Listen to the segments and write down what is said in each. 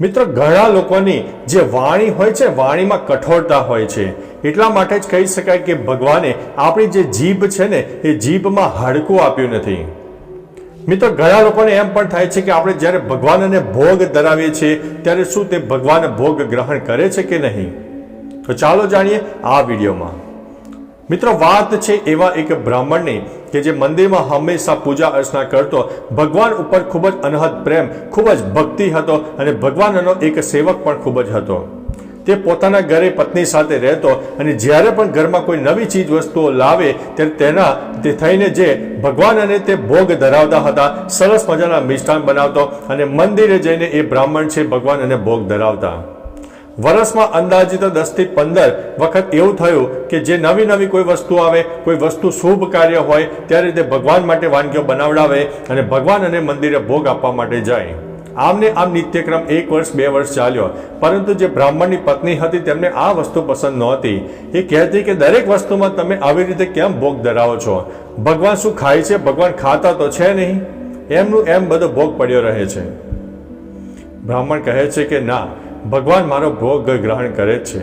મિત્રો, ઘણા લોકોની જે વાણી હોય છે, વાણીમાં કઠોરતા હોય છે. એટલા માટે જ કહી શકાય કે ભગવાને આપણી જે જીભ છે ને, એ જીભમાં હાડકું આપ્યું નથી. મિત્રો, ઘણા લોકોને એમ પણ થાય છે કે આપણે જ્યારે ભગવાનને ભોગ ધરાવીએ છીએ, ત્યારે શું તે ભગવાન ભોગ ગ્રહણ કરે છે કે નહીં? તો ચાલો જાણીએ આ વિડીયોમાં. મિત્રો, વાત છે એવા એક બ્રાહ્મણની કે જે મંદિરમાં હંમેશા પૂજા અર્ચના કરતો, ભગવાન ઉપર ખૂબ જ અનહદ પ્રેમ, ખૂબ જ ભક્તિ હતો અને ભગવાનનો એક સેવક પણ ખૂબ જ હતો. તે પોતાના ઘરે પત્ની સાથે રહેતો અને જ્યારે પણ ઘરમાં કોઈ નવી ચીજ વસ્તુઓ લાવે, ત્યારે તેના તે થઈને જે ભગવાન અને તે ભોગ ધરાવતા હતા, સરસ મજાના મિષ્ટાન બનાવતો અને મંદિરે જઈને એ બ્રાહ્મણ છે ભગવાન અને ભોગ ધરાવતા. વર્ષમાં અંદાજિત દસથી પંદર વખત એવું થયું કે જે નવી નવી કોઈ વસ્તુ આવે, કોઈ વસ્તુ શુભ કાર્ય હોય, ત્યારે તે ભગવાન માટે વાનગીઓ બનાવડાવે અને ભગવાન અને મંદિરે ભોગ આપવા માટે જાય. આમને આમ નિત્યક્રમ એક વર્ષ, બે વર્ષ ચાલ્યો. પરંતુ જે બ્રાહ્મણની પત્ની હતી, તેમને આ વસ્તુ પસંદ નહોતી. એ કહેતી કે દરેક વસ્તુમાં તમે આવી રીતે કેમ ભોગ ધરાવો છો? ભગવાન શું ખાય છે? ભગવાન ખાતા તો છે નહીં? એમનું એમ બધો ભોગ પડ્યો રહે છે. બ્રાહ્મણ કહે છે કે ના ભગવાન મારો ભોગ ગ્રહણ કરે છે.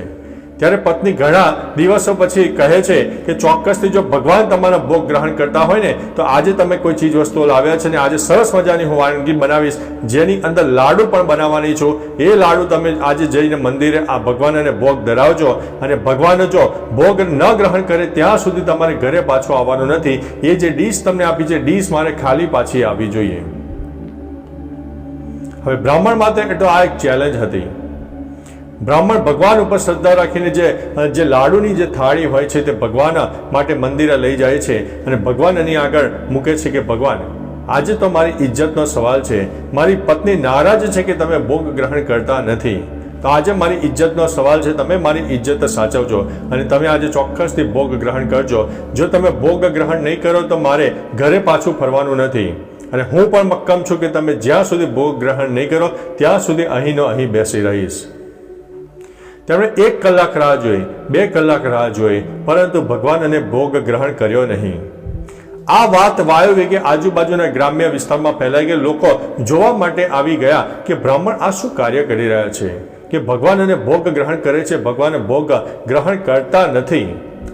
ત્યારે પત્ની ઘણા દિવસો પછી કહે છે કે ચોક્કસથી જો ભગવાન તમારા ભોગ ગ્રહણ કરતા હોય ને, તો આજે તમે કોઈ ચીજ વસ્તુઓ લાવ્યા છે ને આજે સરસ મજાની હું વાનગી બનાવીશ, જેની અંદર લાડુ પણ બનાવવાની છું. એ લાડુ તમે આજે જઈને મંદિરે આ ભગવાનને ભોગ ધરાવજો અને ભગવાન જો ભોગ ન ગ્રહણ કરે, ત્યાં સુધી તમારે ઘરે પાછો આવવાનું નથી. એ જે ડીશ તમને આપી છે, ડીશ મારે ખાલી પાછી આવવી જોઈએ. હવે બ્રાહ્મણ માટે તો આ એક ચેલેન્જ હતી. બ્રાહ્મણ ભગવાન ઉપર શ્રદ્ધા રાખીને જે જે લાડુની જે થાળી હોય છે તે ભગવાન માટે મંદિરે લઈ જાય છે અને ભગવાન એની આગળ મૂકે છે કે ભગવાન, આજે તો મારી ઇજ્જતનો સવાલ છે. મારી પત્ની નારાજ છે કે તમે ભોગ ગ્રહણ કરતા નથી. તો આજે મારી ઇજ્જતનો સવાલ છે, તમે મારી ઇજ્જત સાચવજો અને તમે આજે ચોક્કસથી ભોગ ગ્રહણ કરજો. જો તમે ભોગ ગ્રહણ નહીં કરો તો મારે ઘરે પાછું ફરવાનું નથી. અને હું પણ મક્કમ છું કે તમે જ્યાં સુધી ભોગ ગ્રહણ નહીં કરો, ત્યાં સુધી અહીંનો અહીં બેસી રહીશ. તેમણે એક કલાક રાહ જોઈ, બે કલાક રાહ જોઈ, પરંતુ ભગવાન અને ભોગ ગ્રહણ કર્યો નહીં. આ વાત વાયુ વેગે આજુબાજુના ગ્રામ્ય વિસ્તારમાં ફેલાઈ ગઈ. લોકો જોવા માટે આવી ગયા કે બ્રાહ્મણ આ શું કાર્ય કરી રહ્યા છે? કે ભગવાન અને ભોગ ગ્રહણ કરે છે? ભગવાન ભોગ ગ્રહણ કરતા નથી.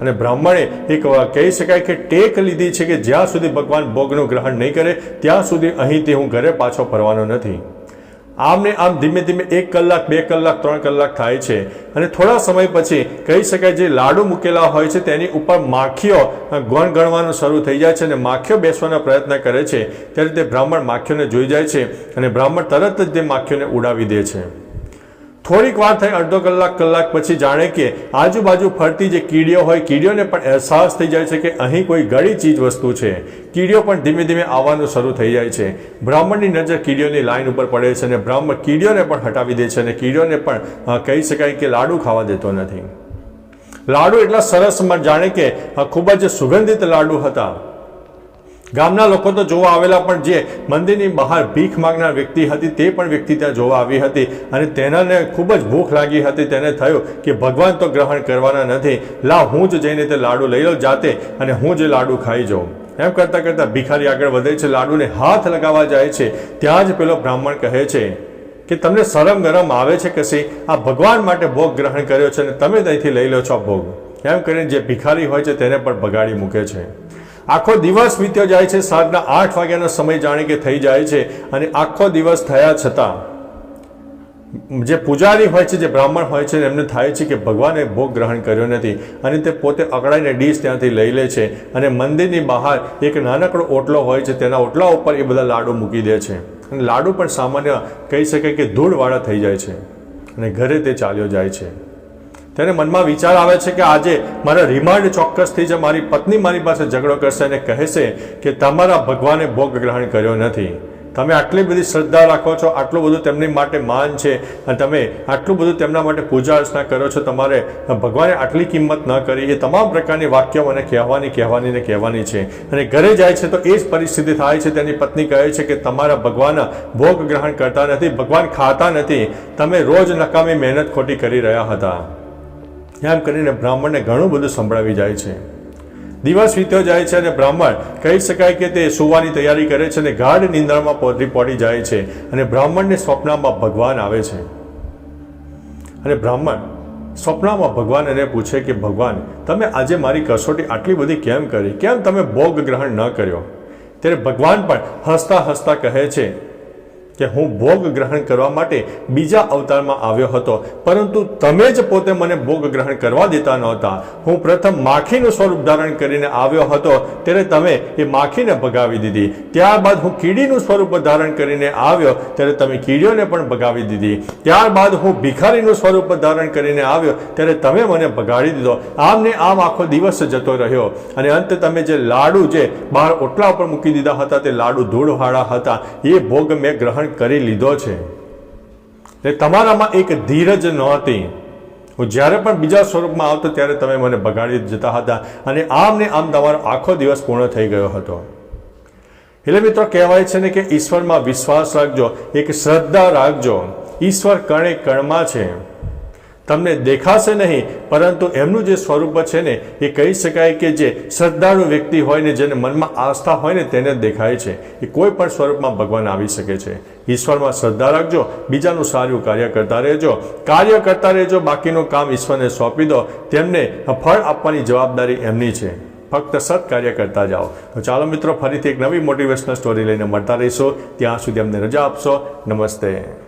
અને બ્રાહ્મણે એક કહી શકાય કે ટેક લીધી છે કે જ્યાં સુધી ભગવાન ભોગનું ગ્રહણ નહીં કરે, ત્યાં સુધી અહીંથી હું ઘરે પાછો ફરવાનો નથી. આમને આમ ધીમે ધીમે એક કલાક, બે કલાક, ત્રણ કલાક થાય છે. અને થોડા સમય પછી કહી શકાય જે લાડુ મૂકેલા હોય છે, તેની ઉપર માખીઓ ગણ ગણવાનું શરૂ થઈ જાય છે અને માખીઓ બેસવાનો પ્રયત્ન કરે છે. ત્યારે તે બ્રાહ્મણ માખીઓને જોઈ જાય છે અને બ્રાહ્મણ તરત જ તે માખીઓને ઉડાવી દે છે. થોડીક વાર થઈ, અડધો કલાક કલાક પછી જાણે કે આજુબાજુ ફરતી જે કીડીઓ હોય, કીડીઓને પણ અહેસાસ થઈ જાય છે કે અહીં કોઈ ગળી ચીજ વસ્તુ છે. કીડીઓ પણ ધીમે ધીમે આવવાનું શરૂ થઈ જાય છે. બ્રાહ્મણની નજર કીડીઓની લાઈન ઉપર પડે છે અને બ્રાહ્મણ કીડીઓને પણ હટાવી દે છે અને કીડીઓને પણ કહી શકાય કે લાડુ ખાવા દેતો નથી. લાડુ એટલા સરસ જાણે કે ખૂબ જ સુગંધિત લાડુ હતા. ગામના લોકો તો જોવા આવેલા પણ જે મંદિરની બહાર ભીખ માંગનાર વ્યક્તિ હતી તે પણ વ્યક્તિ ત્યાં જોવા આવી હતી અને તેનાને ખૂબ જ ભૂખ લાગી હતી. તેને થયું કે ભગવાન તો ગ્રહણ કરવાના નથી. લા, હું જ જઈને તે લાડુ લઈ લઉં જાતે અને હું જે લાડુ ખાઈ જાઉં. એમ કરતાં કરતાં ભિખારી આગળ વધે છે. લાડુને હાથ લગાવવા જાય છે. ત્યાં જ પેલો બ્રાહ્મણ કહે છે કે, તમને શરમ ગરમ આવે છે કશી આ ભગવાન માટે ભોગ ગ્રહણ કર્યો છે અને તમે ત્યાંથી લઈ લો છો ભોગ. એમ કરીને જે ભિખારી હોય છે તેને પણ બગાડી મૂકે છે. આખો દિવસ વીત્યો જાય છે, સાંજના આઠ વાગ્યાનો સમય જાણે કે થઈ જાય છે અને આખો દિવસ થયા છતાં જે પૂજારી હોય છે, જે બ્રાહ્મણ હોય છે, એમને થાય છે કે ભગવાને ભોગ ગ્રહણ કર્યો નથી અને તે પોતે અકળાઈને ડીશ ત્યાંથી લઈ લે છે અને મંદિરની બહાર એક નાનકડો ઓટલો હોય છે, તેના ઓટલા ઉપર એ બધા લાડુ મૂકી દે છે. અને લાડુ પણ સામાન્ય કહી શકાય કે ધૂળવાળા થઈ જાય છે અને ઘરે તે ચાલ્યો જાય છે. તેને મનમાં વિચાર આવે છે કે આજે મારા રિમાન્ડ ચોક્કસ થઈ છે મારી પત્ની મારી પાસે ઝઘડો કરશે અને કહેશે કે તમારા ભગવાને ભોગ ગ્રહણ કર્યો નથી. તમે આટલી બધી શ્રદ્ધા રાખો છો, આટલું બધું તેમની માટે માન છે અને તમે આટલું બધું તેમના માટે પૂજા અર્ચના કરો છો, તમારે ભગવાને આટલી કિંમત ન કરી. એ તમામ પ્રકારની વાક્યો મને કહેવાની કહેવાની ને કહેવાની છે. અને ઘરે જાય છે તો એ જ પરિસ્થિતિ થાય છે. તેની પત્ની કહે છે કે તમારા ભગવાન ભોગ ગ્રહણ કરતા નથી, ભગવાન ખાતા નથી. તમે રોજ નકામી મહેનત ખોટી કરી રહ્યા હતા. એમ કરીને બ્રાહ્મણને ઘણું બધું સંભળાવી જાય છે. દિવસ વીત્યો જાય છે અને બ્રાહ્મણ કહી શકાય કે તે સુવાની તૈયારી કરે છે અને ગાઢ નિંદ્રામાં પોતરી પડી જાય છે અને બ્રાહ્મણને સ્વપ્નમાં ભગવાન આવે છે. અને બ્રાહ્મણ સ્વપ્નમાં ભગવાન એને પૂછે કે, ભગવાન, તમે આજે મારી કસોટી આટલી બધી કેમ કરી? કેમ તમે ભોગ ગ્રહણ ન કર્યો? ત્યારે ભગવાન પણ હસતા હસતા કહે છે કે હું ભોગ ગ્રહણ કરવા માટે બીજા અવતારમાં આવ્યો હતો. પરંતુ તમે જ પોતે મને ભોગ ગ્રહણ કરવા દેતા નહોતા. હું પ્રથમ માખીનું સ્વરૂપ ધારણ કરીને આવ્યો હતો, ત્યારે તમે એ માખીને ભગાવી દીધી. ત્યારબાદ હું કીડીનું સ્વરૂપ ધારણ કરીને આવ્યો, ત્યારે તમે કીડીઓને પણ ભગાવી દીધી. ત્યારબાદ હું ભિખારીનું સ્વરૂપ ધારણ કરીને આવ્યો, ત્યારે તમે મને ભગાડી દીધો. આમ ને આમ આખો દિવસ જતો રહ્યો. અને અંતે તમે જે લાડુ જે બહાર ઓટલા ઉપર મૂકી દીધા હતા, તે લાડુ ધૂળવાળા હતા. એ ભોગ મેં ગ્રહણ કરી લીધો છે. એટલે તમારામાં એક ધીરજ નહોતી. હું જ્યારે પણ બીજા સ્વરૂપમાં આવતો ત્યારે તમે મને બગાડી જતા હતા અને આમ ને આમ તમારો આખો દિવસ પૂર્ણ થઈ ગયો હતો. એટલે મિત્રો કહેવાય છે ને કે ઈશ્વરમાં વિશ્વાસ રાખજો, એક શ્રદ્ધા રાખજો. ઈશ્વર કણે કણમાં છે. તમને દેખાશે નહીં, પરંતુ એમનું જે સ્વરૂપ છે ને, એ કહી શકાય કે જે શ્રદ્ધાળુ વ્યક્તિ હોય ને, જેને મનમાં આસ્થા હોય ને, તેને દેખાય છે. એ કોઈ પણ સ્વરૂપમાં ભગવાન આવી શકે છે. ઈશ્વરમાં શ્રદ્ધા રાખજો, બીજાનું સારું કાર્ય કરતા રહેજો. કાર્ય કરતા રહેજો, બાકીનું કામ ઈશ્વરને સોંપી દો. તેમને ફળ આપવાની જવાબદારી એમની છે. ફક્ત સત કરતા જાઓ. તો ચાલો મિત્રો, ફરીથી એક નવી મોટિવેશનલ સ્ટોરી લઈને મળતા રહીશું. ત્યાં સુધી અમને રજા આપશો. નમસ્તે.